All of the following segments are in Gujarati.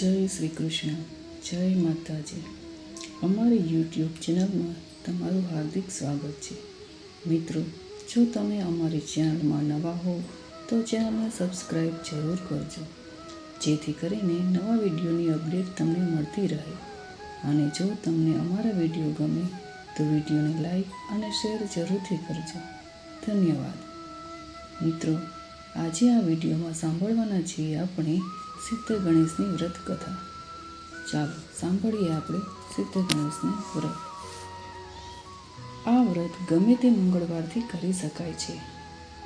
જય શ્રી કૃષ્ણ, જય માતાજી. અમારી યુટ્યુબ ચેનલમાં તમારું હાર્દિક સ્વાગત છે. મિત્રો, જો તમે અમારી ચેનલમાં નવા હો, તો ચેનલને સબસ્ક્રાઈબ જરૂર કરજો. જેથી કરીને નવા વિડીયોની અપડેટ તમને મળતી રહે. અને જો તમને અમારા વીડિયો ગમે, તો વિડીયોને લાઈક અને શેર જરૂરથી કરજો. ધન્યવાદ. મિત્રો આજે આ વિડીયોમાં સાંભળવાના છીએ આપણે સિદ્ધ ગણેશની વ્રત કથા. ચાલો, સાંભળીએ આપણે સિદ્ધ ગણેશને વ્રત. આ વ્રત ગમે તે મંગળવારથી કરી શકાય છે.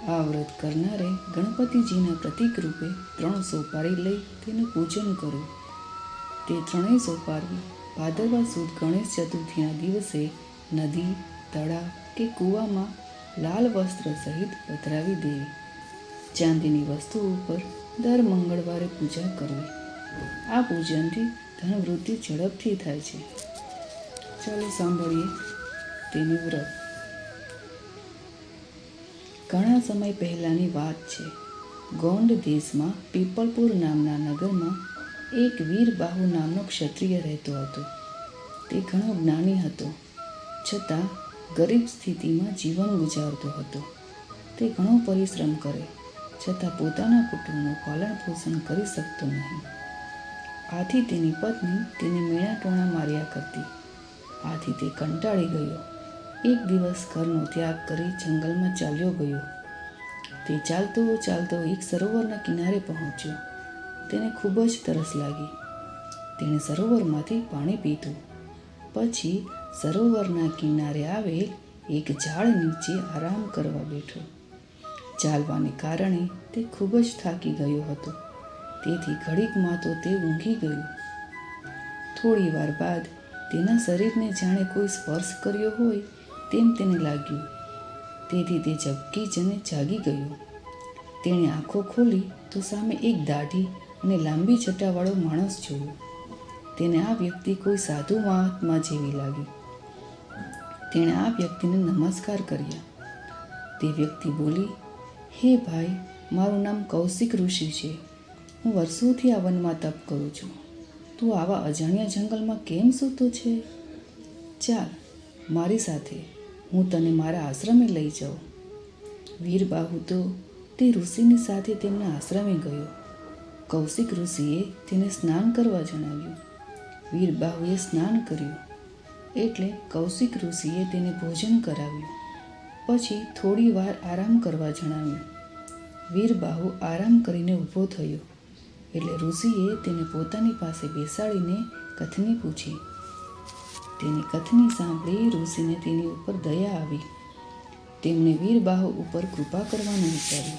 આ વ્રત કરનારે ગણપતિજીના પ્રતીક રૂપે ત્રણ સોપારી લઈ તેનું પૂજન કરો. તે ત્રણેય સોપારી ભાદરવા સુદ ગણેશ ચતુર્થીના દિવસે નદી, તળાવ કે કૂવામાં લાલ વસ્ત્ર સહિત પધરાવી દેવી. ચાંદીની વસ્તુ ઉપર દર મંગળવારે પૂજા કરવી. આ પૂજનથી ધન વૃદ્ધિ ઝડપથી થાય છે. ચાલો સાંભળીએ તેની વ્રત. ઘણા સમય પહેલાંની વાત છે. ગોંડ દેશમાં પીપલપુર નામના નગરમાં એક વીરબાહુ નામનો ક્ષત્રિય રહેતો હતો. તે ઘણો જ્ઞાની હતો, છતાં ગરીબ સ્થિતિમાં જીવન ગુજારતો હતો. તે ઘણો પરિશ્રમ કરે. છતાં પોતાના કુટુંબનું પાલન પોષણ કરી શકતો નહીં. આથી તેની પત્ની તેને મેણા ટોણા માર્યા કરતી. આથી તે કંટાળી ગયો. એક દિવસ ઘરનો ત્યાગ કરી જંગલમાં ચાલ્યો ગયો. તે ચાલતો ચાલતો એક સરોવરના કિનારે પહોંચ્યો. તેને ખૂબ જ તરસ લાગી. તેણે સરોવરમાંથી પાણી પીધું. પછી સરોવરના કિનારે આવેલ એક ઝાડ નીચે આરામ કરવા બેઠો. ચાલવાને કારણે તે ખૂબ જ થાકી ગયો હતો. તેથી ઘડીકમાં તો તે ઊંઘી ગયો. થોડી વાર બાદ તેના શરીરને જાણે કોઈ સ્પર્શ કર્યો હોય તેમ તેને લાગ્યું. તેથી તે ઝબકી જને જાગી ગયો. તેણે આંખો ખોલી તો સામે એક દાઢી અને લાંબી જટાવાળો માણસ જોયો. તેને આ વ્યક્તિ કોઈ સાધુ મહાત્મા જેવી લાગી. તેણે આ વ્યક્તિને નમસ્કાર કર્યા. તે વ્યક્તિ બોલી હે ભાઈ, મારું નામ કૌશિક ઋષિ છે. હું વર્ષોથી આ વનમાં તપ કરું છું. તું આવા અજાણ્યા જંગલમાં કેમ સૂતો છે? ચાલ, મારી સાથે. હું તને મારા આશ્રમે લઈ જાઉં. વીરબાહુ તો તે ઋષિની સાથે તેમના આશ્રમે ગયો. કૌશિક ઋષિએ તેને સ્નાન કરવા જણાવ્યું. વીરબાહુએ સ્નાન કર્યું. એટલે કૌશિક ઋષિએ તેને ભોજન કરાવ્યું. પછી થોડી વાર આરામ કરવા જણાવ્યું. વીરબાહુ આરામ કરીને ઊભો થયો. એટલે ઋષિએ તેને પોતાની પાસે બેસાડીને કથની પૂછી. તેની કથની સાંભળી ઋષિને તેની ઉપર દયા આવી. તેમણે વીરબાહુ ઉપર કૃપા કરવાનું વિચાર્યું.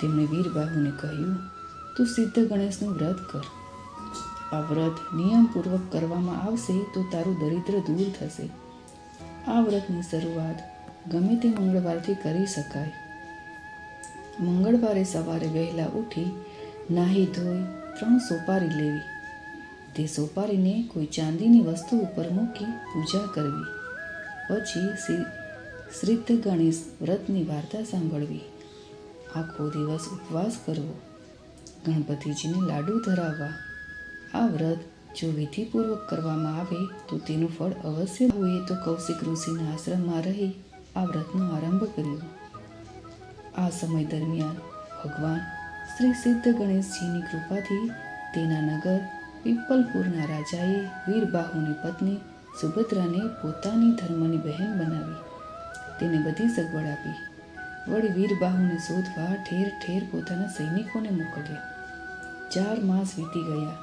તેમણે વીરબાહુને કહ્યું, તું સિદ્ધ ગણેશનું વ્રત કર. આ વ્રત નિયમપૂર્વક કરવામાં આવશે તો તારું દરિદ્ર દૂર થશે. આ વ્રતની શરૂઆત ગમે તે મંગળવારથી કરી શકાય. મંગળવારે સવારે વહેલા ઉઠી નાહી ધોઈ ત્રણ સોપારી લેવી. તે સોપારીને કોઈ ચાંદીની વસ્તુ ઉપર મૂકી પૂજા કરવી. પછી શ્રીદ્ધ ગણેશ વ્રતની વાર્તા સાંભળવી. આખો દિવસ ઉપવાસ કરવો. ગણપતિજીને લાડુ ધરાવવા. આ વ્રત જો વિધિપૂર્વક કરવામાં આવે તો તેનું ફળ અવશ્ય હોય તો કૌશિક ઋષિના આશ્રમમાં રહી આ વ્રતનો આરંભ કર્યો. આ સમય દરમિયાન ભગવાન શ્રી સિદ્ધ ગણેશજીની કૃપાથી તેના નગર પીપલપુરના રાજાએ વીરબાહુની પત્ની સુભદ્રાને પોતાની ધર્મની બહેન બનાવી. તેને બધી સગવડ આપી. વળી વીરબાહુને શોધવા ઠેર ઠેર પોતાના સૈનિકોને મોકલ્યા. ચાર માસ વીતી ગયા.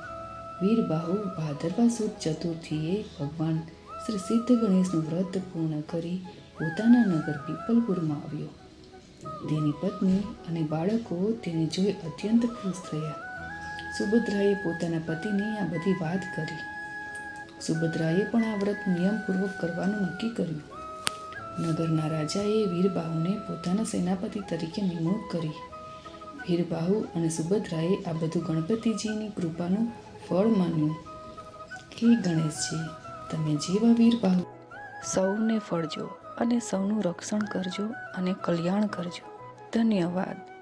વીરબાહુ ભાદરવા સુદ ચતુર્થીએ ભગવાન શ્રી સિદ્ધ ગણેશનું વ્રત પૂર્ણ કરી પોતાના નગર પીપલપુરમાં આવ્યો. તેની પત્ની અને બાળકો તેને જોઈ અત્યંત ખુશ થયા. સુભદ્રાએ પોતાના પતિને આ બધી વાત કરી. સુભદ્રાએ પણ આ વ્રત નિયમપૂર્વક કરવાનું નક્કી કર્યું. નગરના રાજાએ વીરબાહુને પોતાના સેનાપતિ તરીકે નિમણૂક કરી. વીરબાહુ અને સુભદ્રાએ આ બધું ગણપતિજીની કૃપાનું ફળ માન્યું. હે ગણેશજી, તમે જેવા વીરબાહુ સૌને ફળજો અને સૌનું રક્ષણ કરજો અને કલ્યાણ કરજો. ધન્યવાદ.